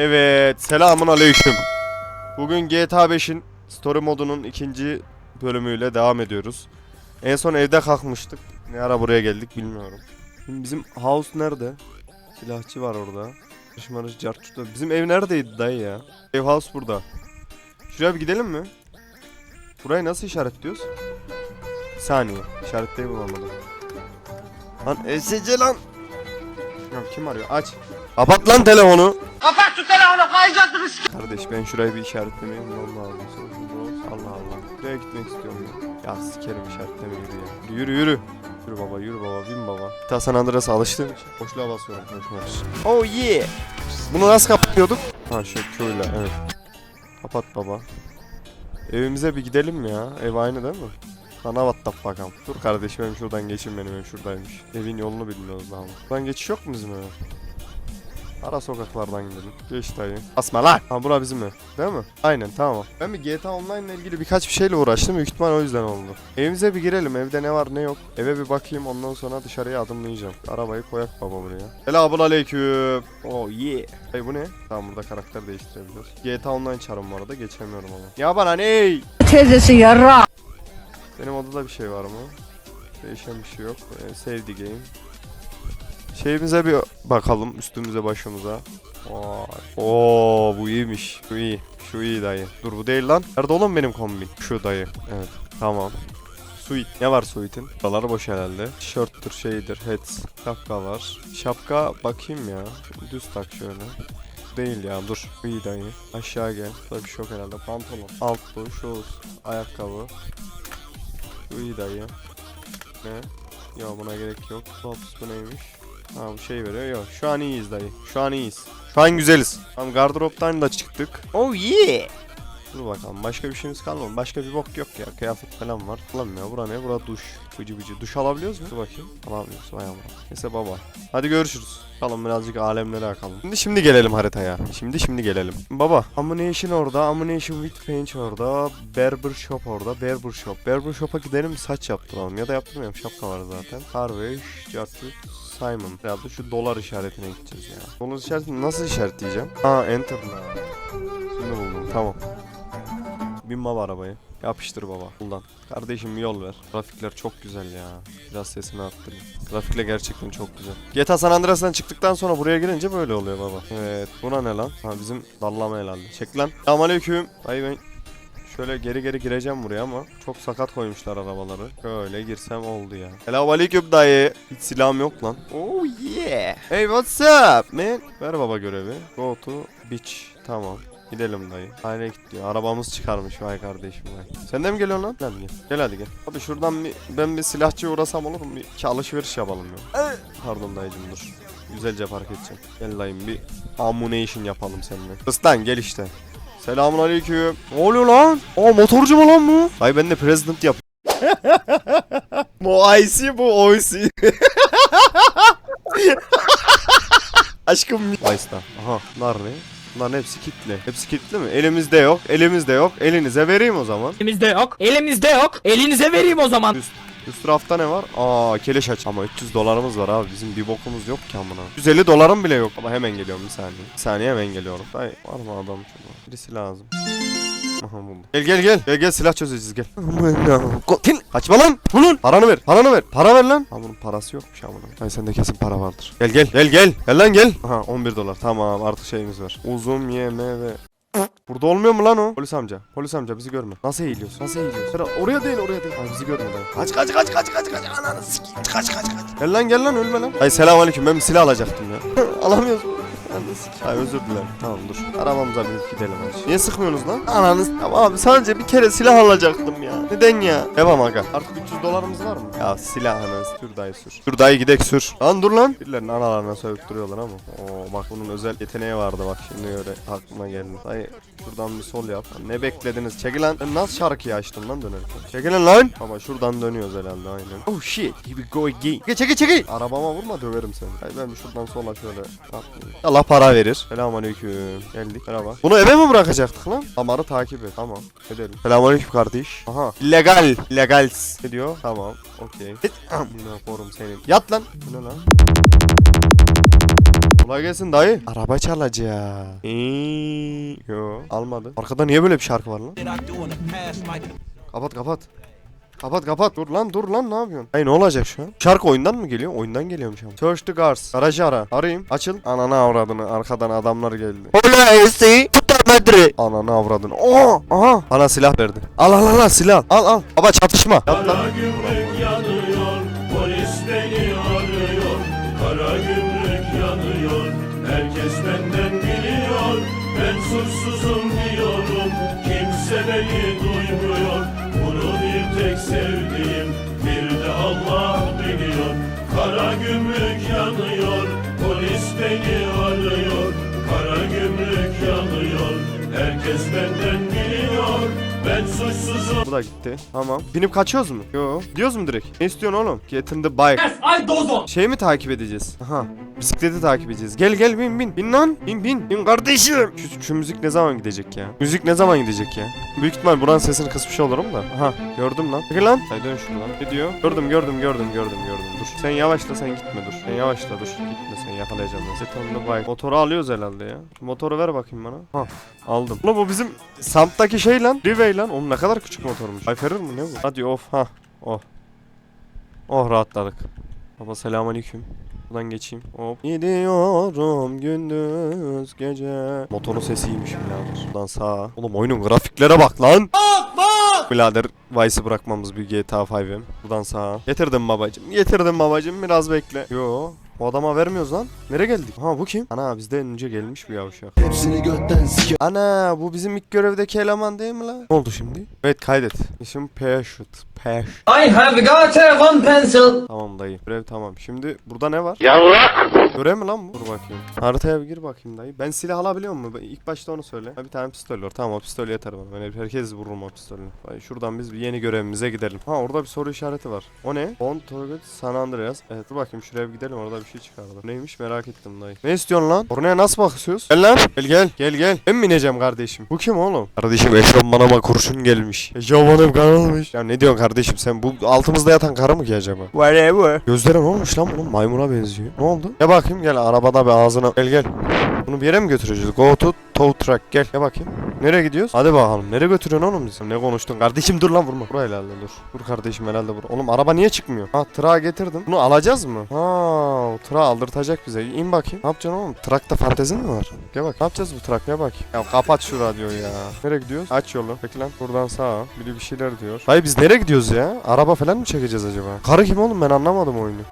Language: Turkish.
Evet, selamun aleyküm. Bugün GTA 5'in story modunun ikinci bölümüyle devam ediyoruz. En son evde kalkmıştık. Ne ara buraya geldik bilmiyorum. Şimdi bizim house nerede? Silahçı var orada. Şımarış carçuda. Bizim ev neredeydi dayı ya? Ev house burada. Şuraya bir gidelim mi? Burayı nasıl işaretliyoruz? Bir saniye. İşaretleyi bulamadım. Lan ESC lan. Ya kim arıyor? Aç. Kapat lan telefonu. Kapat şu telefonu kayacaksınız. Kardeş ben şurayı bir işaretlemeye bulmam lazım. Allah Allah. Buraya gitmek istiyorum ya. Ya sikerim işaretleme yürü ya. Yürü yürü. Yürü baba yürü baba bin baba. Ta San Andreas'a alıştığım için boşluğa basıyorum için. Oh yeah. Bunu nasıl kapatıyorduk? Ha şu şöyle evet. Kapat baba. Evimize bir gidelim mi ya? Ev aynı değil mi? Sana battap bakalım. Dur kardeşim benim şuradan geçin benim ev şuradaymış. Evin yolunu bilmiyoruz daha. Buradan geçiş yok mu bizim eve? Ara sokaklardan gidelim. Geç dayı. Basma lan. Ha bura bizim ev. Değil mi? Aynen tamam. Ben bir GTA Online ile ilgili birkaç bir şeyle uğraştım. Büyük ihtimal o yüzden oldu. Evimize bir girelim. Evde ne var ne yok. Eve bir bakayım. Ondan sonra dışarıya adımlayacağım. Arabayı koyak baba buraya. Selamun aleyküm. Oh yeah. Hey bu ne? Tamam burada karakter değiştirebiliyoruz. GTA Online çarım var arada. Geçemiyorum ama. Ya bana ne? Teyzesi yarra. Benim odada bir şey var mı? Değişen bir şey yok. Ee, save game. Şeyimize bir bakalım üstümüze başımıza. Vay. Oo bu iyiymiş. Şu iyi. Şu iyi dayı. Dur bu değil lan. Nerede oğlum benim kombin? Şu dayı. Evet. Tamam. Suit. Ne var Suit'in? Buraları boş herhalde. Tişörttür şeydir. Hats. Şapka var. Şapka bakayım ya. Düz tak şöyle. Değil ya dur. Bu iyi dayı. Aşağı gel. Burada bir herhalde. Pantolon. Alt bu. Shoes. Ayakkabı. Bu iyi dayı. Ne? Ya buna gerek yok. Tops bu neymiş? Ha bu şey veriyor. Yok şu an iyiyiz dayı. Şu an iyiyiz. Şu an güzeliz. Tamam gardıroptan da çıktık. Oh yeah. Dur bakalım başka bir şeyimiz kalmadı. Başka bir bok yok ya. Kıyafet falan var. Ya bura ne? Bura duş. Bıcı bıcı. Duş alabiliyoruz mu? Dur bakayım. Alamıyoruz. Vay amına. Neyse baba. Hadi görüşürüz. Bakalım birazcık alemlere bakalım. Şimdi şimdi gelelim haritaya. Şimdi şimdi gelelim. Baba. Ammunition orada. Ammunition with paint orada. Barber shop orada. Barber shop. Barber shop'a gidelim saç yaptıralım. Ya da yaptırmayalım. Şapka var zaten. Harvey. Jartut. Simon. Herhalde şu dolar işaretine gideceğiz ya. Dolar işaretini nasıl işaretleyeceğim? Ha enter'la. Şimdi buldum. Tamam. Bin baba arabaya. Yapıştır baba. Buradan. Kardeşim bir yol ver. Grafikler çok güzel ya. Biraz sesini arttırayım. Grafikler gerçekten çok güzel. GTA San Andreas'tan çıktıktan sonra buraya gelince böyle oluyor baba. Evet. Buna ne lan? Ha bizim dallama herhalde. Çek lan. Selamünaleyküm. Ay ben Şöyle geri geri gireceğim buraya ama çok sakat koymuşlar arabaları. Şöyle girsem oldu ya. Selamünaleyküm dayı. Hiç silahım yok lan. Oh yeah. Hey what's up man? Ver baba görevi. Go to beach. Tamam. Gidelim dayı. Aile gidiyor. Arabamız çıkarmış vay kardeşim vay. Sen de mi geliyorsun lan? Gel gel. Gel hadi gel. Abi şuradan bir ben bir silahçıya uğrasam olur mu? Bir iki alışveriş yapalım ya. Pardon dayıcım dur. Güzelce fark edeceğim. Gel dayım bir ammunition yapalım seninle. Islan gel işte. Selamun aleyküm. Ne oluyor lan? Aa motorcu mu lan bu? Ay ben de president yap. bu IC bu OIC. Aşkım. Vice'da. Aha bunlar ne? Bunların hepsi kilitli. Hepsi kilitli mi? Elimizde yok. Elimizde yok. Elinize vereyim o zaman. Elimizde yok. Elimizde yok. Elinize vereyim o zaman. Üst, üst rafta ne var? Aa keleş aç. Ama 300 dolarımız var abi. Bizim bir bokumuz yok ki amına. 150 dolarım bile yok. Ama hemen geliyorum bir saniye. Bir saniye hemen geliyorum. Ay var mı adam şurada? Birisi lazım. Aha buldum. Gel gel gel. Gel gel silah çözeceğiz gel. Tin. Kaçma lan. Bulun. Paranı ver. Paranı ver. Para ver lan. Ha bunun parası yokmuş amına. Ay sende kesin para vardır. Gel gel. Gel gel. Gel lan gel. Aha 11 dolar. Tamam artık şeyimiz var. Uzun yeme ve Burada olmuyor mu lan o? Polis amca. Polis amca bizi görme. Nasıl eğiliyorsun? Nasıl eğiliyorsun? Sıra oraya değil oraya değil. Ay bizi görme lan. Kaç kaç kaç kaç kaç kaç. Ananı sikeyim. Kaç kaç kaç. Gel lan gel lan ölme lan. Ay selamünaleyküm. Ben bir silah alacaktım ya. Alamıyoruz. Ananı sikeyim. Ay özür dilerim. Tamam dur. Arabamıza binip gidelim hadi. Niye sıkmıyorsunuz lan? Ananı Ya abi sadece bir kere silah alacaktım ya. Neden ya? Devam aga. Artık 300 dolarımız var mı? Ya silah hemen sür dayı sür. Sür dayı gidek sür. Lan dur lan. Birilerinin analarına sövüp duruyorlar ama. Oo bak bunun özel yeteneği vardı bak şimdi öyle aklıma geldi. Dayı şuradan bir sol yap. Lan Ne beklediniz? Çekil lan. Ben nasıl şarkıyı açtım lan dönerken? Çekilin lan. Ama şuradan dönüyoruz herhalde aynen. Oh shit. Here we go again. Çekil çekil çekil. Arabama vurma döverim seni. Ay ben şuradan sola şöyle atlayayım. Allah para verir. Selamünaleyküm. Geldik. Merhaba. Bunu eve mi bırakacaktık lan? Damarı takip et. Tamam. Edelim. Selamünaleyküm kardeş. Aha. Legal. Legal. Ne diyor? Tamam. Okey. Amına korum senin. Yat lan. Bu ne lan? Kolay gelsin dayı. Araba çalacağım. Eee, Yo almadı. Arkada niye böyle bir şarkı var lan? Kapat kapat. Kapat kapat. Dur lan dur lan ne yapıyorsun? Ay ne olacak şu an? Şarkı oyundan mı geliyor? Oyundan geliyormuş ama. Search the cars. Garajı ara. Arayayım. Açıl. Ananı avradını. Arkadan adamlar geldi. Hola esi. Madre. Ananı avradını. Oo. Aha. Bana silah verdi. Al al al al, silah. Al al. Baba çatışma. Yat lan. gümrük yanıyor, polis beni arıyor. Kara gümrük yanıyor, herkes benden biliyor. Ben suçsuzum diyorum, kimse beni duymuyor. Tek sevdiğim, bir de Allah biliyor. Kara gümrük yanıyor, polis beni arıyor. Kara gümrük yanıyor, herkes benden biliyor. Ben suçsuzum. Bu da gitti. Tamam. Binip kaçıyoruz mu? Yo. Gidiyoruz mu direkt? Ne istiyorsun oğlum? Get in the bike. Ay dozo. Şey mi takip edeceğiz? Aha. Bisikleti takip edeceğiz. Gel gel bin bin. Bin lan. Bin bin. Bin kardeşim. Şu, şu müzik ne zaman gidecek ya? Müzik ne zaman gidecek ya? Büyük ihtimal buranın sesini kısmış olurum da. Aha gördüm lan. Peki lan. Haydi dön şuradan. Ne diyor? Gördüm gördüm gördüm gördüm gördüm. Dur. Sen yavaşla sen gitme dur. Sen yavaşla dur. Gitme sen yakalayacağım ben. The bike. Motoru alıyoruz herhalde ya. Motoru ver bakayım bana. Ha. Aldım. Ulan bu bizim Samp'taki şey lan. Rivey lan. Oğlum ne kadar küçük motormuş. Ayferir mi ne bu? Hadi of ha. Oh. Oh rahatladık. Baba selamünaleyküm. Buradan geçeyim. Hop. Gidiyorum gündüz gece. Motorun sesi iyiymiş birader. Buradan sağa. Oğlum oyunun grafiklere bak lan. Bak bak. Birader Vice'ı bırakmamız bir GTA 5'im. Buradan sağa. Getirdim babacım. Getirdim babacım. Biraz bekle. Yo. O adama vermiyoruz lan. Nereye geldik? Ha bu kim? Ana bizden önce gelmiş bu yavşak. Hepsini götten sike Ana bu bizim ilk görevdeki eleman değil mi lan? Ne oldu şimdi? Evet kaydet. İsim Parachute. Parachute. I have got a one pencil. Tamam dayı. Görev tamam. Şimdi burada ne var? Yavrak. Görev mi lan bu? Dur bakayım. Haritaya bir gir bakayım dayı. Ben silah alabiliyor muyum? İlk başta onu söyle. Ha bir tane pistol var. Tamam o pistol yeter bana. Ben herkes vururum o pistolle. Şuradan biz bir yeni görevimize gidelim. Ha orada bir soru işareti var. O ne? On Target San Andreas. Evet dur bakayım şuraya bir gidelim. Orada bir şey çıkardı. Neymiş merak ettim dayı. Ne istiyorsun lan? Oraya nasıl bakıyoruz? Gel lan. Gel gel. Gel gel. Ben mi ineceğim kardeşim? Bu kim oğlum? Kardeşim eşofmanıma kurşun gelmiş. Eşofmanım kanalmış. Ya ne diyorsun kardeşim sen? Bu altımızda yatan karı mı ki acaba? Whatever. Gözleri ne olmuş lan bunun? Maymuna benziyor. Ne oldu? Gel bakayım gel arabada bir ağzına. Gel gel. Bunu bir yere mi götüreceğiz? Go to tow truck. Gel. Gel bakayım. Nereye gidiyoruz? Hadi bakalım. Nereye götürüyorsun oğlum bizi? Ne konuştun? Kardeşim dur lan vurma. Buraya herhalde dur. Dur kardeşim herhalde vur. Oğlum araba niye çıkmıyor? Ha tırağı getirdim. Bunu alacağız mı? Ha o tırağı aldırtacak bize. İn bakayım. Ne yapacaksın oğlum? Trakta fantezin mi var? Gel bak. Ne yapacağız bu trak? Gel bak. Ya kapat şu radyoyu ya. Nereye gidiyoruz? Aç yolu. Peki lan. Buradan sağa. Biri bir şeyler diyor. Dayı biz nereye gidiyoruz ya? Araba falan mı çekeceğiz acaba? Karı kim oğlum ben anlamadım oyunu.